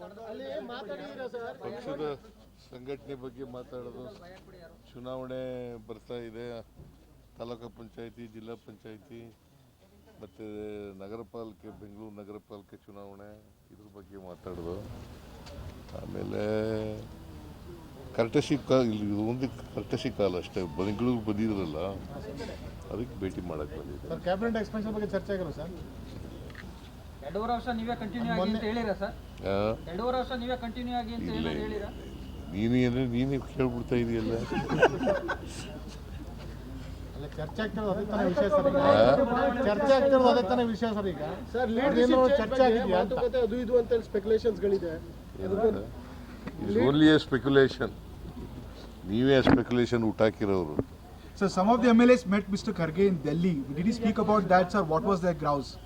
Sir? ಪಕ್ಷದ ಸಂಘಟನೆ ಬಗ್ಗೆ ಮಾತಾಡೋದು ಚುನಾವಣೆ ಬರ್ತಾ ಇದೆ. ತಾಲೂಕು ಪಂಚಾಯತಿ ಜಿಲ್ಲಾ ಪಂಚಾಯತಿ ಮತ್ತು ನಗರ ಪಾಲಿಕೆ ಬೆಂಗಳೂರು ನಗರ ಪಾಲಿಕೆ ಚುನಾವಣೆ ಇದ್ರ ಬಗ್ಗೆ ಮಾತಾಡೋದು. ಆಮೇಲೆ ಕರ್ಟಸಿ ಕಾಲ ಇಲ್ಲಿ ಒಂದು ಕರ್ಟಸಿ ಕಾಲ ಅಷ್ಟೇ. ಬೆಂಗಳೂರು ಬಂದಿದ್ರಲ್ಲ ಅದಕ್ಕೆ ಭೇಟಿ ಮಾಡಕ್ಕೆ ಬಂದಿದ್ದೆ ಸರ್ ಕ್ಯಾಬಿನೆಟ್ ಎಕ್ಸ್ಪೆನ್ಷನ್ ಬಗ್ಗೆ ಚರ್ಚೆ ಆಗಿಲ್ಲ ಸರ್ ಎರಡೂವರೆ ವರ್ಷ ನೀವೇ ಕಂಟಿನ್ಯೂ ಆಗಿ ಅಂತ ಹೇಳಿರಾ ಸರ್? ಎರಡೂವರೆ ವರ್ಷ ನೀವೇ ಕಂಟಿನ್ಯೂ ಆಗಿ ಅಂತ ಹೇಳಿರಾ ನೀನು ಏನೇ ನೀನೇ ಕೇಳ್ಬಿಡ್ತಾ ಇದೆಯಲ್ಲ ಅಲ್ಲ ಚರ್ಚೆ ಆಗ್ತಿರೋದು ಅದೇ ತಾನೇ ವಿಷಯ ಸರ್ ಈಗ ಚರ್ಚೆ ಆಗ್ತಿರೋದು ಅದೇ ತಾನೇ ವಿಷಯ ಸರ್ ಈಗ ಸರ್ ಲೀಡರ್ಶಿಪ್ ಚರ್ಚೆ ಆಗಿದೆಯಾ ಅಂತ ಮಾತುಕತೆ ಅದು ಇದು ಅಂತ ಸ್ಪೆಕ್ಯುಲೇಷನ್ಸ್ಗಳಿದೆ ಇಸ್ ಓನ್ಲಿ ಎ ಸ್ಪೆಕ್ಯುಲೇಷನ್ ನೀವೇ ಸ್ಪೆಕ್ಯುಲೇಷನ್ ಹುಟ್ಟಾಕಿರೋರು So some of the MLAs met Mr. Kharge in Delhi. Did he speak about that, sir? What was their grouse? ಆ?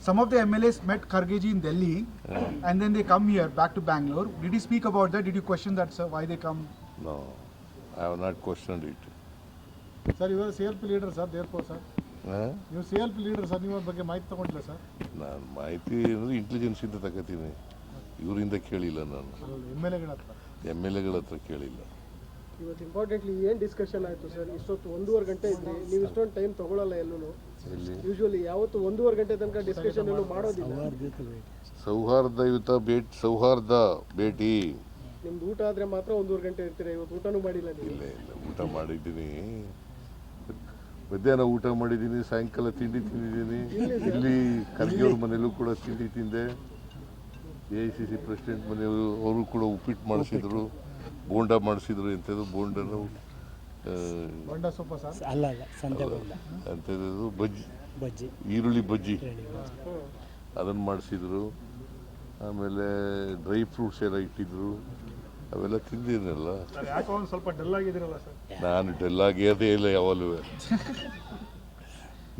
Some of the MLAs met Khargeji in Delhi, and then they come here back to Bangalore. Did he speak about that? Did you question that, sir? Why they come? No, I have not questioned it. Sir ಇವರು C L P leader sir ದೇರ್ಪೋ sir ಹಾಂ ನೀವು C L P leader sir ನೀವು ಅದ್ರ ಬಗ್ಗೆ ಮಾಹಿತಿ ತಗೊಂಡಿಲ್ಲ sir ನಾನು ಮಾಹಿತಿ ಅಂದರೆ ಇಂಟೆಲಿಜೆನ್ಸಿಂದ ತಗೋತೀನಿ. ಇವರಿಂದ ಕೇಳಿಲ್ಲ ನಾನು. ಎಂ ಎಲ್ ಎಗಳ ಹತ್ರ. ಎಂ ಎಲ್ ಎಗಳ ಹತ್ರ ಕೇಳಿಲ್ಲ. ಇವತ್ತು ಇಂಪಾರ್ಟೆಂಟ್ಲಿ ಏನು ಡಿಸ್ಕಷನ್ ಆಯಿತು ಸರ್ ಇಷ್ಟೊತ್ತು ಒಂದೂವರೆ ಗಂಟೆ ಇದ್ರಿ ನೀವು ಇಷ್ಟೊಂದು ಟೈಮ್ ತಗೊಳ್ಳಲ್ಲ ಎಲ್ಲಿ ಯೂಶುವಲಿ ಯಾವತ್ತು ಒಂದೂವರೆ ಗಂಟೆ ತನಕ ಡಿಸ್ಕಷನ್ ಏನು ಮಾಡೋದಿಲ್ಲ. ಸೌಹಾರ್ದಯುತ ಭೇಟಿ ಸೌಹಾರ್ದ ಭೇಟಿ. ನಿಮ್ದು ಊಟ ಆದ್ರೆ ಮಾತ್ರ ಒಂದೂವರೆ ಗಂಟೆ ಇರ್ತೀರಾ? ಇವತ್ತು ಊಟನೂ ಮಾಡಿಲ್ಲ ನೀವು. ಇಲ್ಲ ಇಲ್ಲ ಊಟ ಮಾಡಿದ್ದೀನಿ. ಮಧ್ಯಾಹ್ನ ಊಟ ಮಾಡಿದ್ದೀನಿ ಸಾಯಂಕಾಲ ತಿಂಡಿ ತಿಂದಿದ್ದೀನಿ. ಇಲ್ಲಿ ಖರ್ಗೆಯವ್ರ ಮನೇಲೂ ಕೂಡ ತಿಂಡಿ ತಿಂದೆ. A I C C president ಮನೆಯವರು ಅವರು ಕೂಡ ಉಪ್ಪಿಟ್ಟು ಮಾಡಿಸಿದ್ರು. ಬೋಂಡ ಮಾಡಿಸಿದ್ರು ಎಂಥದ್ದು ಬೋಂಡನು ಅಲ್ಲ ಅಲ್ಲ ಸಂತೆ ಬಂದ ಎಂಥದ್ದು? ಬಜ್ಜಿ. ಬಜ್ಜಿ. ಈರುಳ್ಳಿ ಬಜ್ಜಿ. ಅದನ್ನ ಮಾಡಿಸಿದ್ರು. ಆಮೇಲೆ ಡ್ರೈ ಫ್ರೂಟ್ಸ್ ಎಲ್ಲ ಇಟ್ಟಿದ್ರು. ಅವೆಲ್ಲ ತಿಂದಿದ್ದೀನಲ್ಲ ಸ್ವಲ್ಪ ಡಲ್ ಆಗಿದ್ದೀರಲ್ಲ ಸರ್? ನಾನು ಡಲ್ ಆಗಿರೋದೇ ಇಲ್ಲ ಯಾವಾಗಲೂ.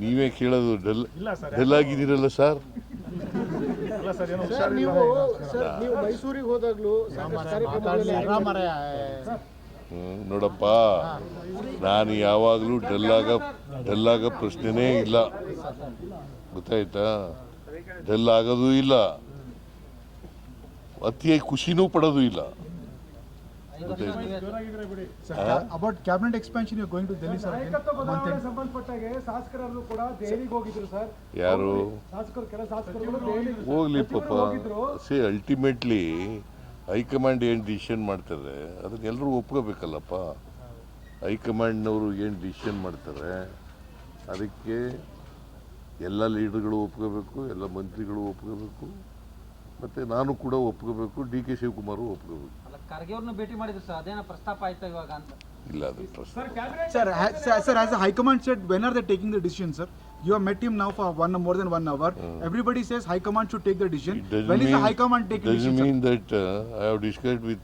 ನೀವೇ ಕೇಳೋದು ಡೆಲ್ ಇಲ್ಲ ಸರ್ ಡೆಲ್ ಆಗಿದ್ದೀರಲ್ಲ ಸರ್? ಇಲ್ಲ ಸರ್ ಏನೋ ಸರ್ ನೀವು ಸರ್ ನೀವು ಮೈಸೂರಿಗೆ ಹೋದಾಗ್ಲೂ ನೋಡಪ್ಪ ನಾನು ಯಾವಾಗಲೂ ಡೆಲ್ಲಾಗ ಡೆಲ್ಲಾಗ ಪ್ರಶ್ನೆನೇ ಇಲ್ಲ. ಗೊತ್ತಾಯ್ತಾ? ಡಲ್ ಆಗೋದು ಇಲ್ಲ. ಅತಿಯಾಗಿ ಖುಷಿನೂ ಪಡೋದು ಇಲ್ಲ. ಸಂಬಂಧಪಟ್ಟಾಗೆ ಕೂಡ ದೆಹಲಿಗೆ ಹೋಗಿದ್ರು ಸರ್ ಯಾರು? ಶಾಸಕರು ಕೆಲ ಶಾಸಕರು ದೆಹಲಿಗೆ ಹೋಗ್ಲಿ ಪಾಪ. ಸಿ ಅಲ್ಟಿಮೇಟ್ಲಿ ಹೈಕಮಾಂಡ್ ಏನು ಡಿಸಿಷನ್ ಮಾಡ್ತಾರೆ, ಅದನ್ನ ಎಲ್ಲರೂ ಒಪ್ಕೋಬೇಕಲ್ಲಪ್ಪ. ಹೈಕಮಾಂಡ್ನವರು ಏನು ಡಿಸಿಷನ್ ಮಾಡ್ತಾರೆ, ಅದಕ್ಕೆ ಎಲ್ಲ ಲೀಡರ್ಗಳು ಒಪ್ಕೋಬೇಕು, ಎಲ್ಲ ಮಂತ್ರಿಗಳು ಒಪ್ಕೋಬೇಕು. ಮತ್ತು ನಾನು ಕೂಡ ಒಪ್ಕೋಬೇಕು ಡಿ ಕೆ ಶಿವಕುಮಾರು ಒಪ್ಕೋಬೇಕು ಅಲ್ಲ ಖರ್ಗೆ ಅವ್ರನ್ನ ಭೇಟಿ ಮಾಡಿದ್ರು ಸರ್ ಅದೇನೋ ಪ್ರಸ್ತಾಪ ಆಯ್ತಾ ಇವಾಗ ಅಂತ ಇಲ್ಲ ಅದು ಪ್ರಶ್ನೆ sir sir sir, sir, as the High Command said, when are they taking the decision, sir? You have met him now for one more than one hour. Everybody says High Command should take the decision. It doesn't When is the mean- High Command taking doesn't decision? sir? mean that uh, I have discussed with